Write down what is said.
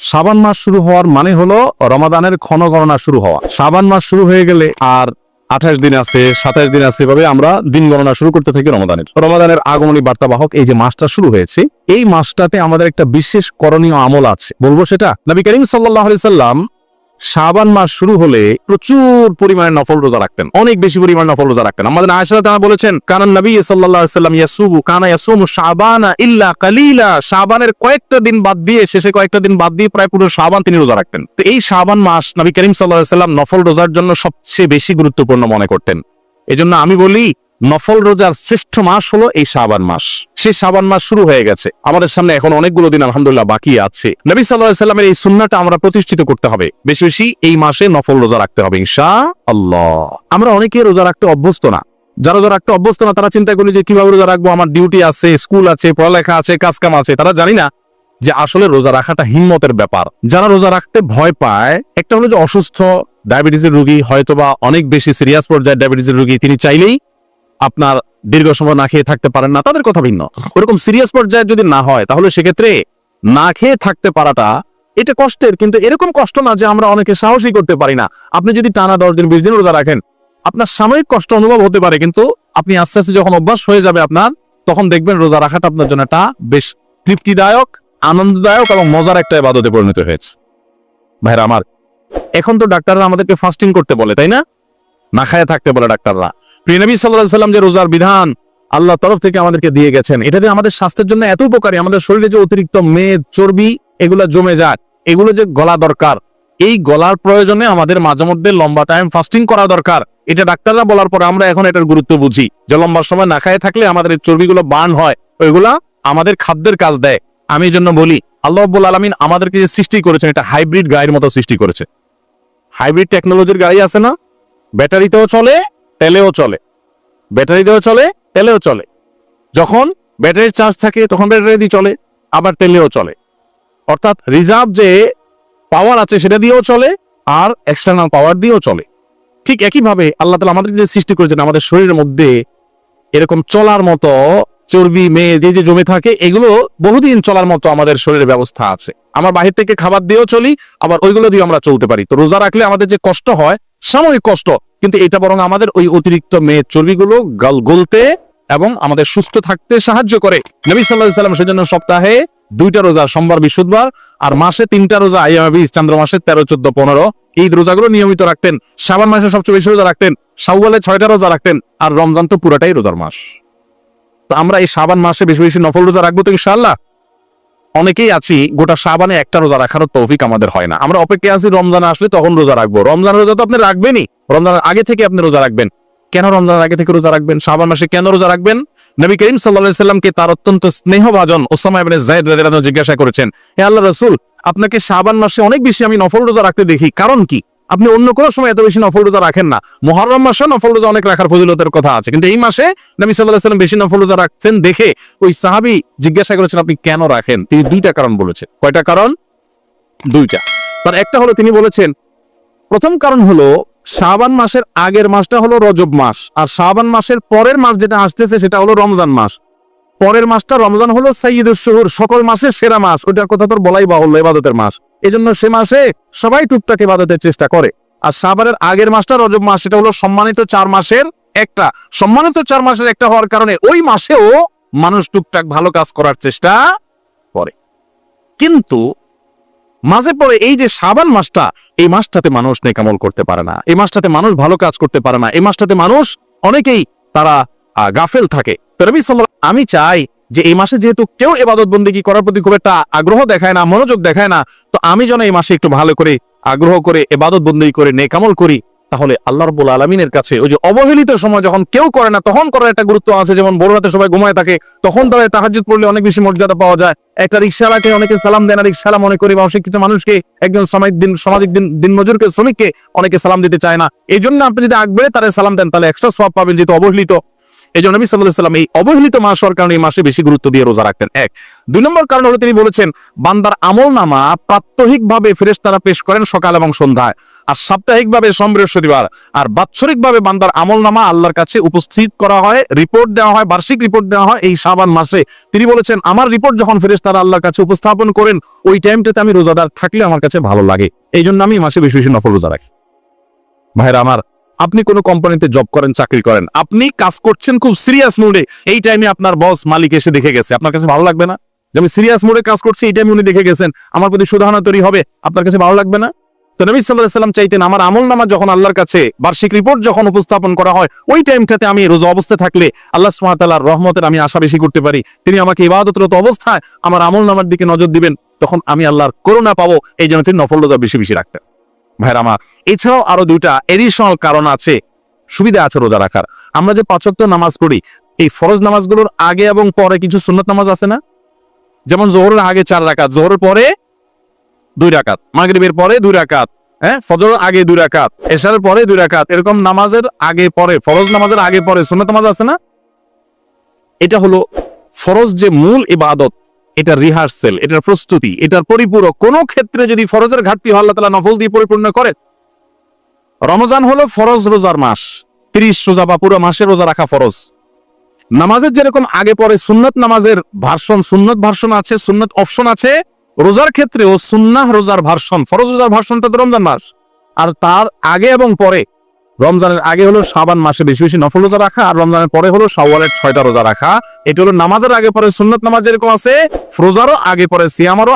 শাবান মাস শুরু হওয়ার মানে হলো রমাদানের ক্ষণগণনা শুরু হওয়া। সাবান মাস শুরু হয়ে গেলে আর আঠাশ দিন আছে, সাতাশ দিন আছে এভাবে আমরা দিন গণনা শুরু করতে থাকি রমাদানের। রমাদানের আগমনী বার্তাবাহক এই যে মাসটা শুরু হয়েছে, এই মাসটাতে আমাদের একটা বিশেষ করণীয় আমল আছে। বলব সেটা? নবী করিম সাল্লাহ সাল্লাম শাবান মাস শুরু হলে প্রচুর পরিমাণে নফল রোজা রাখতেন। অনেক বেশি পরিমাণে নফল রোজা রাখতেন। আমাদের আয়সা তারা বলেছেন কারণ নবী সাল্লাম ইয়াসুবু কানা ইয়াসুমু শাবানা ইল্লা কালিলা। শাবানের কয়েকটা দিন বাদ দিয়ে, শেষে কয়েকটা দিন বাদ দিয়ে প্রায় পুরো শাবান তিনি রোজা রাখতেন। তো এই শাবান মাস নবী করিম আলাইহি সাল্লাম নফল রোজার জন্য সবচেয়ে বেশি গুরুত্বপূর্ণ মনে করতেন। এজন্য আমি বলি নফল রোজার শ্রেষ্ঠ মাস হলো এই শাবান মাস। সেই শাবান মাস শুরু হয়ে গেছে। আমাদের সামনে এখন অনেকগুলো দিন আলহামদুলিল্লাহ বাকি আছে। নবী সাল্লাহ সাল্লামের এই সুন্নাটা আমরা প্রতিষ্ঠিত করতে হবে। বেশি বেশি এই মাসে নফল রোজা রাখতে হবে ইনশা আল্লাহ আমরা অনেকে রোজা রাখতে অভ্যস্ত না। যারা রোজা রাখতে অভ্যস্ত না, তারা চিন্তা করি যে কীভাবে রোজা রাখব? আমার ডিউটি আছে, স্কুল আছে, পড়ালেখা আছে, কাজকাম আছে। তারা জানি না যে আসলে রোজা রাখাটা হিম্মতের ব্যাপার। যারা রোজা রাখতে ভয় পায়, একটা হলো যে অসুস্থ, ডায়াবেটিসের রোগী, হয়তোবা অনেক বেশি সিরিয়াস পর্যায়ে ডায়াবেটিসের রোগী, তিনি চাইলেই আপনার দীর্ঘ সময় না খেয়ে থাকতে পারেন না, তাদের কথা ভিন্ন। ওরকম সিরিয়াস পর্যায়ে যদি না হয়, তাহলে সেক্ষেত্রে না খেয়ে থাকতে পারাটা এটা কষ্টের, কিন্তু এরকম কষ্ট না যে আমরা অনেকে সাহসী করতে পারি না। আপনি যদি টানা দশ দিন, বিশ দিন রোজা রাখেন, আপনার সাময়িক কষ্ট অনুভব হতে পারে, কিন্তু আপনি আস্তে আস্তে যখন অভ্যাস হয়ে যাবে আপনার, তখন দেখবেন রোজা রাখাটা আপনার জন্য একটা বেশ তৃপ্তিদায়ক, আনন্দদায়ক এবং মজার একটা ইবাদতে পরিণত হয়েছে। ভাইরা আমার, এখন তো ডাক্তাররা আমাদেরকে ফাস্টিং করতে বলে, তাই না? না খায় থাকতে বলে ডাক্তাররা। প্রিয়নবী সাল্লাহ সাল্লাম যে রোজার বিধান আল্লাহ তরফ থেকে আমাদেরকে দিয়ে গেছেন, এটা যে আমাদের স্বাস্থ্যের জন্য এত উপকারী। আমাদের শরীরে যে অতিরিক্ত মেদ, চর্বি, এগুলো জমে যায়। এগুলো যে গলা দরকার, এই গলার প্রয়োজনে আমাদের মাঝে মধ্যে লম্বা টাইম ফাস্টিং করা দরকার। এটা ডাক্তাররা বলার পরে আমরা এখন এটার গুরুত্ব বুঝি। যে লম্বা সময় না খায় থাকলে আমাদের চর্বিগুলো বার্ন হয়, ওইগুলা আমাদের খাদ্যের কাজ দেয়। আমি এই জন্য বলি, আল্লাহ আব্বুল আলমিন আমাদেরকে যে সৃষ্টি করেছেন, এটা হাইব্রিড গাড়ির মতো সৃষ্টি করেছে। হাইব্রিড টেকনোলজির গাড়ি আছে না? ব্যাটারিতেও চলে তেলেও চলে। ব্যাটারি দিয়েও চলে, তেলেও চলে। যখন ব্যাটারির চার্জ থাকে, তখন ব্যাটারি দিয়ে চলে, আবার তেলেও চলে। অর্থাৎ রিজার্ভ যে পাওয়ার আছে, সেটা দিয়েও চলে, আর এক্সটার্নাল পাওয়ার দিয়েও চলে। ঠিক একইভাবে আল্লাহ তালা আমাদের যে সৃষ্টি করেছেন, আমাদের শরীরের মধ্যে এরকম চলার মতো চর্বি মেয়ে যে যে জমে থাকে, এগুলো বহুদিন চলার মতো আমাদের শরীরের ব্যবস্থা আছে। আমার বাহির থেকে খাবার দিয়েও চলি, আবার ওইগুলো দিয়ে আমরা চলতে পারি। তো রোজা রাখলে আমাদের যে কষ্ট হয়, সাময়িক কষ্ট কিন্তু এটা বরং আমাদের ওই অতিরিক্ত মেয়ের চর্বিগুলো গল গলতে এবং আমাদের সুস্থ থাকতে সাহায্য করে। নবী সাল্লাহ সাল্লাম সেজন্য সপ্তাহে দুইটা রোজা, সোমবার, বৃহস্পতিবার আর মাসে তিনটা রোজা আইয়াবি চান্দ্র মাসে তেরো, চোদ্দ, পনেরো। এই রোজাগুলো নিয়মিত রাখতেন। শাবান মাসে সবচেয়ে বেশি রোজা রাখতেন। শাওয়ালে ছয়টা রোজা রাখতেন আর রমজান তো পুরাটাই রোজার মাস। তো আমরা এই সাবান মাসে বেশি বেশি নফল রোজা রাখব তো ইনশাআল্লাহ? অনেকেই আছি, গোটা সাবানে একটা রোজা রাখার তৌফিক আমাদের হয় না। আমরা অপেক্ষা আছি রমজান আসলে তখন রোজা রাখব। রমজান রোজা তো আপনি রাখবেনই। রমজানের আগে থেকে আপনি রোজা রাখবেন। কেন রমজানের আগে থেকে রোজা রাখবেন? শাবান মাসে কেন রোজা রাখবেন? নবী করিম সাল্লাল্লাহু সাল্লামকে তার অত্যন্ত স্নেহভাজন ওসামা ইবনে যায়েদ রাদিয়াল্লাহু জিজ্ঞাসা করেছেন, হে আল্লাহ রাসূল, আপনাকে শাবান মাসে অনেক বেশি আমি নফল রোজা রাখতে দেখি। কারণ কি? আপনি অন্য কোনো সময় এত বেশি নফল রোজা রাখেন না। মহরম মাসে নফল রোজা অনেক রাখার ফজিলতের কথা আছে। কিন্তু এই মাসে নবী আলাইহি সাল্লাম বেশি নফল রোজা রাখছেন দেখে ওই সাহাবী জিজ্ঞাসা করেছেন, আপনি কেন রাখেন? তিনি দুইটা কারণ বলেছেন। কয়টা কারণ? দুইটা। তার একটা হলো তিনি বলেছেন, প্রথম কারণ হলো শাবান মাসের আগের মাসটা হলো রজব মাস, আর শাবান মাসের পরের মাস যেটা আসতেছে সেটা হলো রমজান মাস। পরের মাসটা রমজান হলো সাইয়দুস শুহুর, সকল মাসের সেরা মাস ওইটার কথা তোর বলাই বাহুল্য ইবাদতের মাস। এজন্য সে মাসে সবাই টুকটাক ইবাদতের চেষ্টা করে। আর শাবানের আগের মাসটা রজব মাস, সেটা হলো সম্মানিত চার মাসের একটা। সম্মানিত চার মাসের একটা হওয়ার কারণে ওই মাসেও মানুষ টুকটাক ভালো কাজ করার চেষ্টা করে। কিন্তু মাঝে পরে এই যে সাবান মাসটা, এই মাসটাতে মানুষ নেকামল করতে পারে না। এই মাসটাতে মানুষ ভালো কাজ করতে পারে না। এই মাসটাতে মানুষ অনেকেই তারা গাফেল থাকে। আমি চাই যে এই মাসে যেহেতু কেউ এবাদত বন্দিগি করার প্রতি খুব একটা আগ্রহ দেখায় না, মনোযোগ দেখায় না, তো আমি যেন এই মাসে একটু ভালো করে আগ্রহ করে এবাদত বন্দী করে নেকামল করি। তাহলে আল্লাহ রব্বুল আলমিনের কাছে ওই যে অবহেলিত সময় যখন কেউ করে না, তখন করার একটা গুরুত্ব আছে। যেমন বড় রাতে সবাই ঘুমায় থাকে, তখন তারা তাহাজুদ পড়লে অনেক বেশি মর্যাদা পাওয়া যায়। একটা রিক্সাওয়ালাকে অনেকে সালাম দেন আর রিক্সাওয়ালা মনে করি বা অশিক্ষিত মানুষকে, একজন সামাজিক দিন সামাজিক দিন, দিনমজুরকে, শ্রমিককে অনেকে সালাম দিতে চায় না। এই জন্য আপনি যদি আগ বেড়ে তারা সালাম দেন, তাহলে এক্সট্রা সব পাবেন যেহেতু অবহেলিত। এই জন্য নবী সাল্লাহ সাল্লাম এই অবহেলিত মাস হওয়ার কারণে এই মাসে বেশি গুরুত্ব দিয়ে রোজা রাখতেন। এক। দুই নম্বর কারণ হলো তিনি বলেছেন, বান্দার আমল নামা প্রাত্যহিক ভাবে ফেরেশতারা পেশ করেন সকাল এবং সন্ধ্যায়। আর সাপ্তাহিকভাবে সোম বৃহস্পতিবার আর বাৎসরিকভাবে বান্দার আমল নামা আল্লাহর কাছে উপস্থিত করা হয় রিপোর্ট দেওয়া হয়, বার্ষিক রিপোর্ট দেওয়া হয় এই সাবান মাসে। তিনি বলেছেন, আমার রিপোর্ট যখন ফেরেস তারা আল্লাহর কাছে উপস্থাপন করেন, ওই টাইমটাতে আমি রোজাদার থাকলে আমার কাছে ভালো লাগে। এই জন্য আমি মাসে বেশি বেশি নফল রোজা রাখি। ভাইরা আমার, আপনি কোনো কোম্পানিতে জব করেন, চাকরি করেন, আপনি কাজ করছেন খুব সিরিয়াস মুডে এই টাইমে আপনার বস মালিক এসে দেখে গেছে। আপনার কাছে ভালো লাগবে না? যে আমি সিরিয়াস মুডে কাজ করছি, এই টাইমে উনি দেখে গেছেন, আমার প্রতি সুধারণা তৈরি হবে, আপনার কাছে ভালো লাগবে না? তো নবী সাল্লাহ সাল্লাম চাইতেন, আমার আমল নামা যখন আল্লাহর কাছে, বার্ষিক রিপোর্ট যখন উপস্থাপন করা হয়, ওই টাইমটাতে আমি রোজা অবস্থায় থাকলে আল্লাহ সুমাতাল্লাহর রহমতের আমি আশা বেশি করতে পারি। তিনি আমাকে ইবাদতরত অবস্থায় আমার আমল নামার দিকে নজর দিবেন, তখন আমি আল্লাহর করুণা পাবো, এই জন্য তিনি নফল রোজা বেশি বেশি রাখতেন। ভাইরা আমার, এছাড়াও আরও দুইটা এডিশনাল কারণ আছে, সুবিধা আছে রোজা রাখার। আমরা যে পাঁচক্ত নামাজ পড়ি, এই ফরজ নামাজগুলোর আগে এবং পরে কিছু সুন্নত নামাজ আছে না? যেমন জোহরের আগে চার রাখা জোহরের পরে দুই রাকাত। মাগরিবের পরে দুই রাকাত হ্যাঁ? ফজর আগে দুই রাকাত, এশারের পরে দুই রাকাত, এরকম নামাজের আগে পরে, ফরজ নামাজের আগে পরে সুন্নত নামাজ আছে না? এটা হলো ফরজ যে মূল ইবাদত, এটা রিহার্সেল, এটার প্রস্তুতি, এটার পরিপূরক। কোন ক্ষেত্রে যদি ফরজের ঘাটতি হয়, আল্লাহ তালা নফল দিয়ে পরিপূর্ণ করে। রমজান হলো ফরজ রোজার মাস, তিরিশ রোজা বা পুরো মাসে রোজা রাখা ফরজ। নামাজের যেরকম আগে পরে সুন্নত নামাজের ভার্সন, সুন্নত ভার্সন আছে, সুন্নত অপশন আছে রোজার ক্ষেত্রেও সুন্নাহ রোজার ভার্সন, ফরজ রোজার ভার্সনটা তো রমজান মাস। আর তার আগে এবং পরে, রমজানের আগে হলো সাবান মাসে বেশি বেশি নফল রোজা রাখা, আর রমজানের পরে হলো সাওয়ালের ছয়টা রোজা রাখা। এটা হলো নামাজের আগে পরে, সুন্নত নামাজ যেরকম আছে, রোজারও আগে পরে, সিয়ামারও